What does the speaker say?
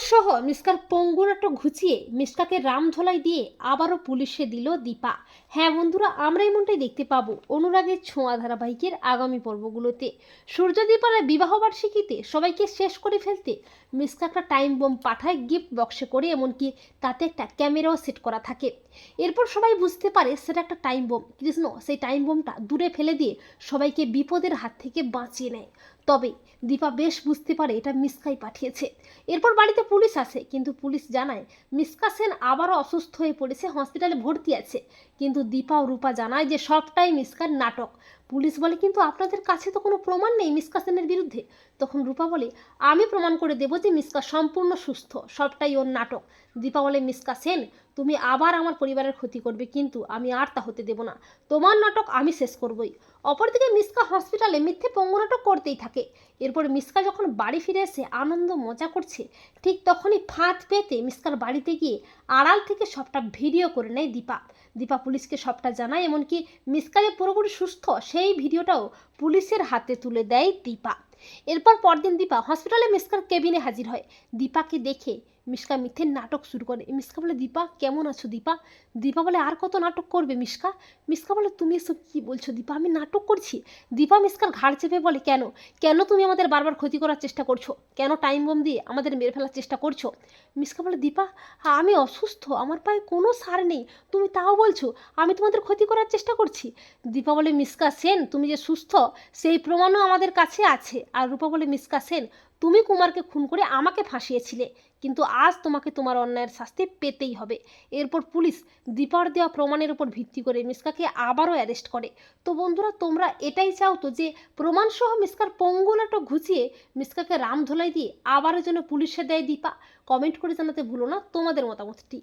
সহ মিসকার নাটক ঘুচিয়ে মিসকাকে রামধোলাই দিয়ে আবারও পুলিশে দিল দীপা। হ্যাঁ বন্ধুরা, আমরা এমনটাই দেখতে পাবো অনুরাগের ছোঁয়া ধারাবাহিকের আগামী পর্বগুলোতে। সূর্যদীপার বিবাহবার্ষিকীতে সবাইকে শেষ করে ফেলতে মিসকা একটা টাইম বোম পাঠায় গিফট বক্সে করে, এমনকি তাতে একটা ক্যামেরাও সেট করা থাকে। এরপর সবাই বুঝতে পারে সেটা একটা টাইম বোম। কৃষ্ণ সেই টাইম বোমটা দূরে ফেলে দিয়ে সবাইকে বিপদের হাত থেকে বাঁচিয়ে নেয়। তবে দীপা বেশ বুঝতে পারে এটা মিসকাই পাঠিয়েছে। এরপর বাড়িতে পুলিশ আসে, কিন্তু পুলিশ জানায় মিসকা সেন আবারও অসুস্থ হয়ে পড়েছে, হসপিটালে ভর্তি আছে। কিন্তু দীপা ও রূপা জানায় যে সবটাই মিসকার নাটক। পুলিশ বলে, কিন্তু আপনাদের কাছে তো কোনো প্রমাণ নেই মিসকা সেনের বিরুদ্ধে। তখন রূপা বলে, আমি প্রমাণ করে দেবো যে মিসকা সম্পূর্ণ সুস্থ, সবটাই ওর নাটক। দীপা বলে মিসকা সেন, তুমি আবার আমার পরিবারের ক্ষতি করবে, কিন্তু আমি আর তা হতে দেব না। তোমার নাটক আমি শেষ করবই। অপরদিকে মিসকা হসপিটালে মিথ্যে পঙ্গু নাটক করতেই থাকে। এরপর মিসকা যখন বাড়ি ফিরে এসে আনন্দ মজা করছে, ঠিক তখনই ফাঁদ পেতে মিসকার বাড়িতে গিয়ে আড়াল থেকে সবটা ভিডিও করে নেয় দীপা। দীপা পুলিশকে সবটা জানায়, এমনকি মিসকা যে পুরোপুরি সুস্থ, সেই ভিডিওটাও পুলিশের হাতে তুলে দেয় দীপা। এরপর পরদিন দীপা হসপিটালে মিসকার কেবিনে হাজির হয়। দীপাকে দেখে মিসকা মিথ্যে নাটক শুরু করে। মিসকা বলে, দীপা, কেমন আছো দীপা? দীপা বলে, আর কত নাটক করবে মিসকা মিসকা বলে, তুমি এসব কী বলছো দীপা? আমি নাটক করছি? দীপা মিসকার ঘাড় চেপে বলে, কেন? কেন তুমি আমাদের বারবার ক্ষতি করার চেষ্টা করছ? কেন টাইম বোম দিয়ে আমাদের মেরে ফেলার চেষ্টা করছ? মিসকা বলে, দীপা, আমি অসুস্থ, আমার পায়ে কোনো সার নেই। তুমি তাও বলছো, আমি তোমাদের ক্ষতি করার চেষ্টা করছি? দীপা বলে মিসকা সেন, তুমি যে সুস্থ, সেই প্রমাণও আমাদের কাছে আছে। আর রূপা বলে মিসকা সেন তুমি কুমারকে খুন করে আমাকে ফাঁসিয়েছিলে, কিন্তু আজ তোমাকে তোমার অন্যায়ের শাস্তি পেতেই হবে। এরপর পুলিশ দীপার দেওয়া প্রমাণের উপর ভিত্তি করে মিসকাকে আবারও অ্যারেস্ট করে। তো বন্ধুরা, তোমরা এটাই চাও তো যে প্রমাণসহ মিসকার পঙ্গু নাটক ঘুচিয়ে মিসকাকে রামধোলাই দিয়ে আবারও যেন পুলিশে দেয় দীপা। কমেন্ট করে জানাতে ভুলো না তোমাদের মতামতটি।